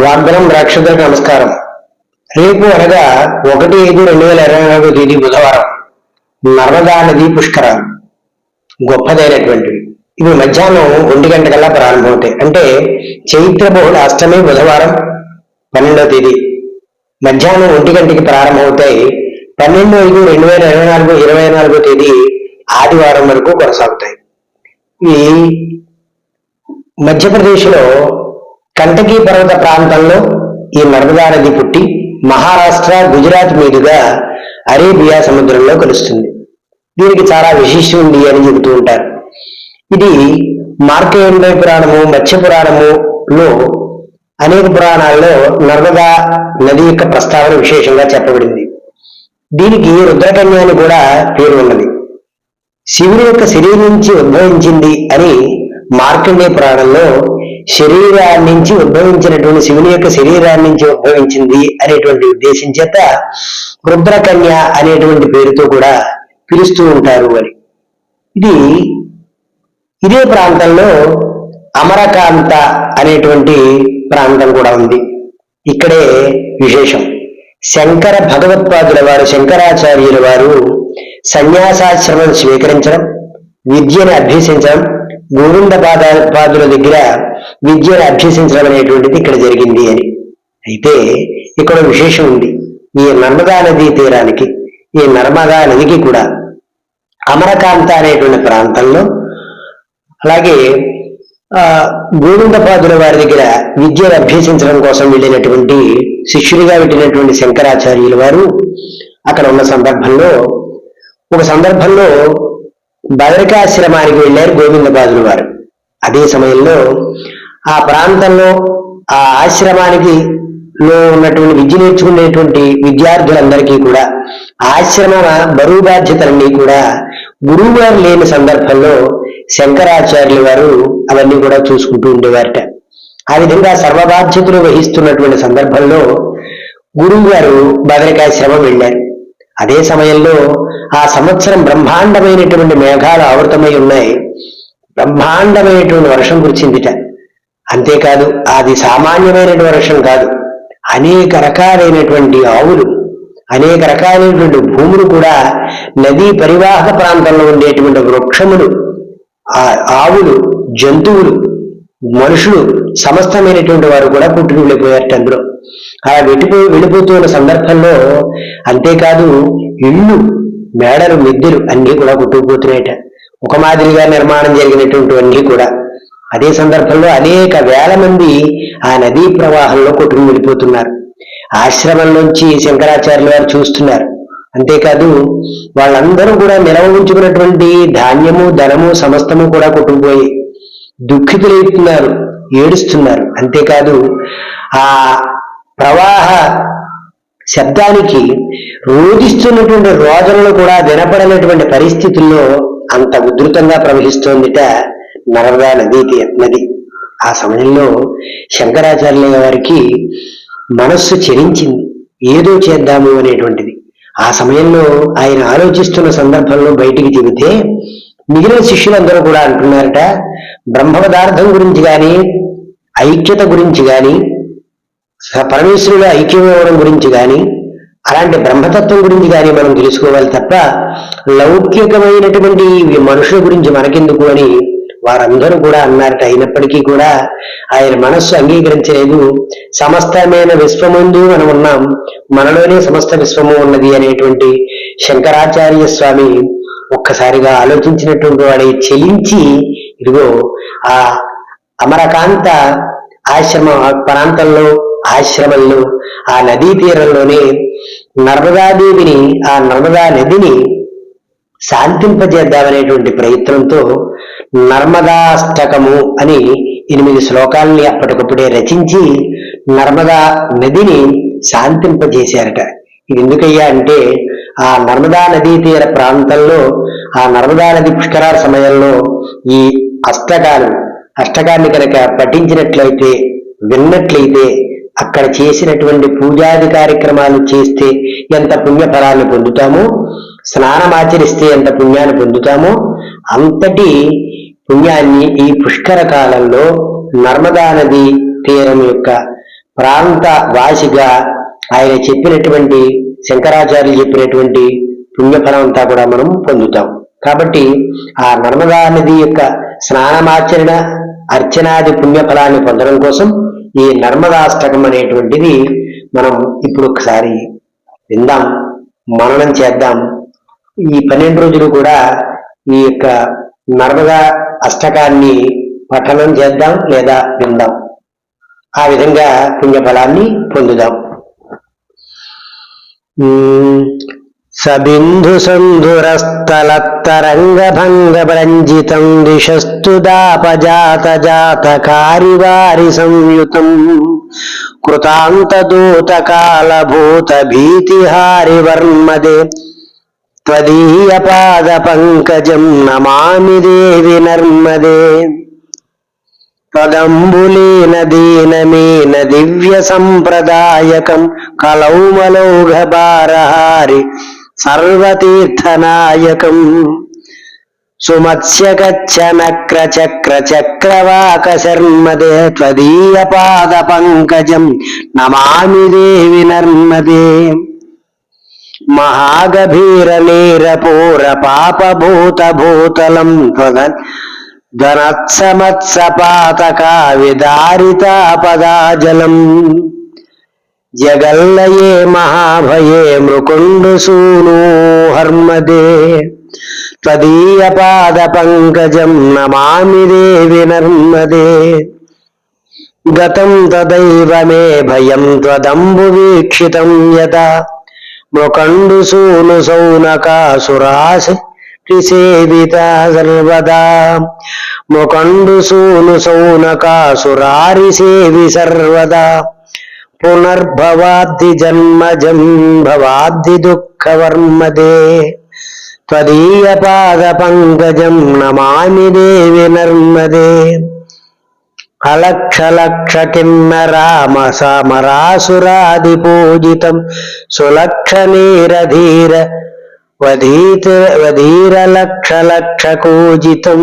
వాగ్దనం ప్రేక్షకులకు నమస్కారం. రేపు అనగా ఒకటి ఐదు రెండు వేల ఇరవై నాలుగు తేదీ బుధవారం నర్మదా నది పుష్కరాలు. గొప్పదైనటువంటివి. ఇవి మధ్యాహ్నం ఒంటి గంట కల్లా ప్రారంభమవుతాయి. అంటే చైత్ర బహుళ అష్టమి బుధవారం పన్నెండవ తేదీ. మధ్యాహ్నం ఒంటి గంటకి ప్రారంభమవుతాయి. పన్నెండు ఐదు రెండు వేల ఇరవై నాలుగు ఇరవై నాలుగో తేదీ ఆదివారం వరకు కొనసాగుతాయి. ఇవి మధ్యప్రదేశ్లో కంటకీ పర్వత ప్రాంతంలో ఈ నర్మదా నది పుట్టి మహారాష్ట్ర గుజరాత్ మీదుగా అరేబియా సముద్రంలో కలుస్తుంది. దీనికి చాలా విశిష్టం ఉంది అని చెబుతూ ఉంటారు. ఇది మార్కేండ పురాణము మత్స్య పురాణములో అనేక పురాణాల్లో నర్మదా నది యొక్క ప్రస్తావన విశేషంగా చెప్పబడింది. దీనికి రుద్రకన్య అని కూడా పేరు ఉన్నది. శివుని యొక్క శరీరం నుంచి ఉద్భవించింది అని మార్కండే పురాణంలో శరీరాన్ని నుంచి ఉద్భవించినటువంటి శివుని యొక్క శరీరాన్ని నుంచి ఉద్భవించింది అనేటువంటి ఉద్దేశం చేత రుద్రకన్య అనేటువంటి పేరుతో కూడా పిలుస్తూ ఉంటారు అని. ఇది ఇదే ప్రాంతంలో అమరకాంత అనేటువంటి ప్రాంతం కూడా ఉంది. ఇక్కడే విశేషం. శంకర భగవత్పాదుల వారు శంకరాచార్యుల వారు సన్యాసాశ్రమం స్వీకరించడం విద్యను అభ్యసించడం గోవింద పాదుల దగ్గర విద్యను అభ్యసించడం అనేటువంటిది ఇక్కడ జరిగింది అని. అయితే ఇక్కడ విశేషం ఉంది. ఈ నర్మదా నదీ తీరానికి ఈ నర్మదా నదికి కూడా అమరకాంత అనేటువంటి ప్రాంతంలో అలాగే ఆ గోవిందపాదుల వారి దగ్గర విద్యను అభ్యసించడం కోసం వెళ్ళినటువంటి శిష్యుడిగా వెళ్ళినటువంటి శంకరాచార్యుల వారు అక్కడ ఉన్న సందర్భంలో ఒక సందర్భంలో బదరికాశ్రమానికి వెళ్ళారు గోవిందబాదులు వారు. అదే సమయంలో ఆ ప్రాంతంలో ఆ ఆశ్రమానికి లో ఉన్నటువంటి విద్య నేర్చుకునేటువంటి విద్యార్థులందరికీ కూడా ఆశ్రమ బరువు బాధ్యతలన్నీ కూడా గురువు గారు లేని సందర్భంలో శంకరాచార్యుల వారు అవన్నీ కూడా చూసుకుంటూ ఉండేవారట. ఆ విధంగా సర్వ బాధ్యతలు వహిస్తున్నటువంటి సందర్భంలో గురువు గారు బదరికాశ్రమం వెళ్ళారు. అదే సమయంలో ఆ సంవత్సరం బ్రహ్మాండమైనటువంటి మేఘాలు ఆవృతమై ఉన్నాయి. బ్రహ్మాండమైనటువంటి వర్షం కురిచిందిట అంతేకాదు అది సామాన్యమైనటువంటి వర్షం కాదు. అనేక రకాలైనటువంటి ఆవులు అనేక రకాలైనటువంటి భూములు కూడా నదీ పరివాహక ప్రాంతంలో ఉండేటువంటి వృక్షములు ఆ ఆవులు జంతువులు మనుషులు సమస్తమైనటువంటి వారు కూడా పుట్టుకు అందులో. అలా వెళ్ళిపోయి వెళ్ళిపోతున్న సందర్భంలో అంతేకాదు ఇళ్ళు మేడలు మిద్దెలు అన్నీ కూడా కొట్టుకుపోతున్నాయట. ఒక మాదిరిగా నిర్మాణం జరిగినటువంటివన్నీ కూడా. అదే సందర్భంలో అనేక వేల మంది ఆ నదీ ప్రవాహంలో కొట్టుకుని వెళ్ళిపోతున్నారు. ఆశ్రమంలోంచి శంకరాచార్యులు వారు చూస్తున్నారు. అంతేకాదు వాళ్ళందరూ కూడా నిలవ ఉంచుకున్నటువంటి ధాన్యము ధనము సమస్తము కూడా కొట్టుకుపోయి దుఃఖితులవుతున్నారు ఏడుస్తున్నారు. అంతేకాదు ఆ ప్రవాహ శబ్దానికి రోధిస్తున్నటువంటి రోజులను కూడా వినపడనటువంటి పరిస్థితుల్లో అంత ఉధృతంగా ప్రవహిస్తోందిట నర్మదా నది నది. ఆ సమయంలో శంకరాచార్యుల వారికి మనస్సు చెరించింది ఏదో చేద్దాము అనేటువంటిది. ఆ సమయంలో ఆయన ఆలోచిస్తున్న సందర్భంలో బయటికి చెబితే మిగిలిన శిష్యులందరూ కూడా అంటున్నారట బ్రహ్మ పదార్థం గురించి కానీ ఐక్యత గురించి కానీ పరమేశ్వరుడు ఐక్యం అవ్వడం గురించి కానీ అలాంటి బ్రహ్మతత్వం గురించి కానీ మనం తెలుసుకోవాలి తప్ప లౌకికమైనటువంటి మనుషుల గురించి మనకెందుకు అని వారందరూ కూడా అన్నారట. అయినప్పటికీ కూడా ఆయన మనస్సు అంగీకరించలేదు. సమస్తమైన విశ్వముందు మనం ఉన్నాం. మనలోనే సమస్త విశ్వము ఉన్నది అనేటువంటి శంకరాచార్య స్వామి ఒక్కసారిగా ఆలోచించినటువంటి వాడి చెలించి ఇదిగో ఆ అమరకాంత ఆశ్రమ ప్రాంతంలో ఆశ్రమంలో ఆ నదీ తీరంలోనే నర్మదాదేవిని ఆ నర్మదా నదిని శాంతింపజేద్దామనేటువంటి ప్రయత్నంతో నర్మదాష్టకము అని ఎనిమిది శ్లోకాలని అప్పటికప్పుడే రచించి నర్మదా నదిని శాంతింపజేశారట. ఇది ఎందుకయ్యా అంటే ఆ నర్మదా నదీ తీర ప్రాంతంలో ఆ నర్మదా నది పుష్కరాల సమయంలో ఈ అష్టకాలు అష్టకాన్ని కనుక పఠించినట్లయితే విన్నట్లయితే అక్కడ చేసినటువంటి పూజాది కార్యక్రమాలు చేస్తే ఎంత పుణ్యఫలాన్ని పొందుతామో స్నానమాచరిస్తే ఎంత పుణ్యాన్ని పొందుతామో అంతటి పుణ్యాన్ని ఈ పుష్కర కాలంలో నర్మదా నది తీరం యొక్క ప్రాంత వాసిగా ఆయన చెప్పినటువంటి శంకరాచార్యులు చెప్పినటువంటి పుణ్యఫలం అంతా కూడా మనం పొందుతాం. కాబట్టి ఆ నర్మదా నది యొక్క స్నానమాచరణ అర్చనాది పుణ్యఫలాన్ని పొందడం కోసం ఈ నర్మదాష్టకం అనేటువంటిది మనం ఇప్పుడు ఒకసారి విందాం మననం చేద్దాం. ఈ పన్నెండు రోజులు కూడా ఈ యొక్క నర్మదా అష్టకాన్ని పఠనం చేద్దాం లేదా విందాం. ఆ విధంగా పుణ్యఫలాన్ని పొందుదాం. సబిందు సంధురస్త దిశస్తు దాపజాత జాత కారివారి సంయుతం కృతాంతదూతకాలభూత భీతిహారి వర్మదే త్వదీయ పాద పంకజం నమామి దేవి నర్మదే తదంబులీన దీనమీన దివ్య సంప్రదాయకం కలౌమలౌఘ భారహారి సర్వతీర్థనాయకం. సుమత్స్యగచ్చ నక్ర చక్ర చక్రవాక శర్మదే త్వదీయ పాద పంకజం నమామి దేవి నర్మదే. మహాగభీర నీరపూర పాపభూత భూతలం త్వద ధనత్సమత్సపాతకా విదారితాపదాజలం జగల్లయే మహాభయే మృకుండు సూను హర్మదే. త్వదీయ పాద పంకజం నమామి దేవి నర్మదే. గతం తదైవ మే భయం త్వదంబు వీక్షితం యత మృకండు సూను సౌనకాసురాసి సేవిత సర్వదా. ముకండు సూను సౌనకాసురారి సేవి సర్వదా. పునర్భవాద్ది జన్మజం భవాద్ది దుఃఖవర్మదే త్వదీయ పాద పంకజం నమామి దేవి నర్మదే అలక్ష లక్ష కిన్న రామ సమరాసురాది పూజితం సులక్ష నీరధీర వధీర వధీర లక్ష లక్ష కూజితం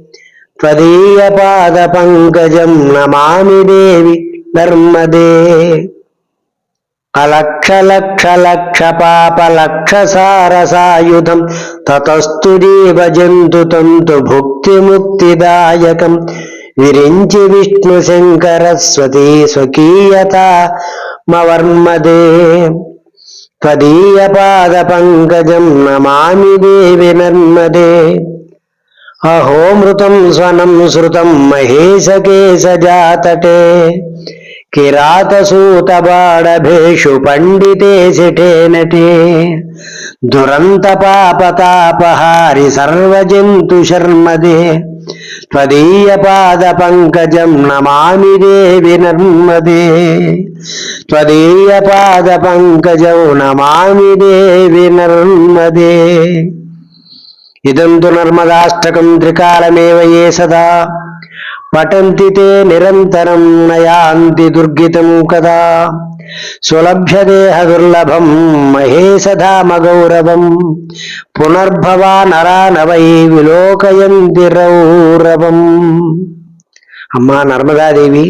త్వదీయ పాద పంకజం నమామి దేవి ధర్మదే అలక్ష లక్ష లక్ష పాప లక్ష సారసాయుధం తతస్తు జీవ జంతు తంతు భుక్తి ముక్తిదాయకం విరించి విష్ణు శంకరస్వతి స్వకీయత మవర్మదే త్వదీయ పాద పంకజం నమామి దేవి నర్మదే. అహోమృతం స్వనం శృతం మహేశకేశ జాతటే కిరాతసూతబాడభేషు పండితే శిఠే నటే. దురంత పాపతాపహారి సర్వజంతు శర్మదే. త్వదీయ పాద పంకజం నమామి దేవి నర్మదే. త్వదీయ పాద పంకజం నమామి దేవి నర్మదే. ఇదంతు నర్మదాష్టకం త్రికాలమేవ సదా? పఠంతి తే నిరంతరం నయాంతి దుర్గితం కదా. సులభ్యదేహ దుర్లభం మహేశధామ గౌరవం పునర్భవా నరానవై విలోకయంతి రౌరవం. అమ్మా నర్మదాదేవి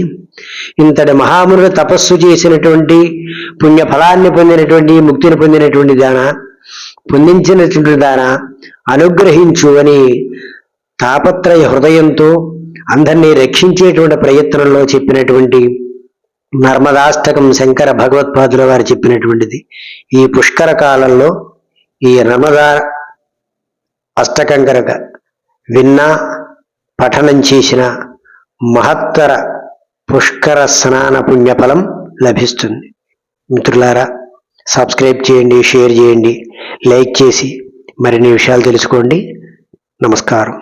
ఇంతటి మహామునులు తపస్సు చేసినటువంటి పుణ్య ఫలాన్ని పొందినటువంటి ముక్తిని పొందినటువంటి దానా పొందించినటువంటి దాన అనుగ్రహించు అని తాపత్రయ హృదయంతో అందరినీ రక్షించేటువంటి ప్రయత్నంలో చెప్పినటువంటి నర్మదాష్టకం శంకర భగవత్పాదుల వారు చెప్పినటువంటిది. ఈ పుష్కర కాలంలో ఈ నర్మదా అష్టకం కనుక విన్నా పఠనం చేసిన మహత్తర పుష్కర స్నాన పుణ్యఫలం లభిస్తుంది. మిత్రులారా సబ్స్క్రైబ్ చేయండి షేర్ చేయండి లైక్ చేసి మరిన్ని విషయాలు తెలుసుకోండి. నమస్కారం.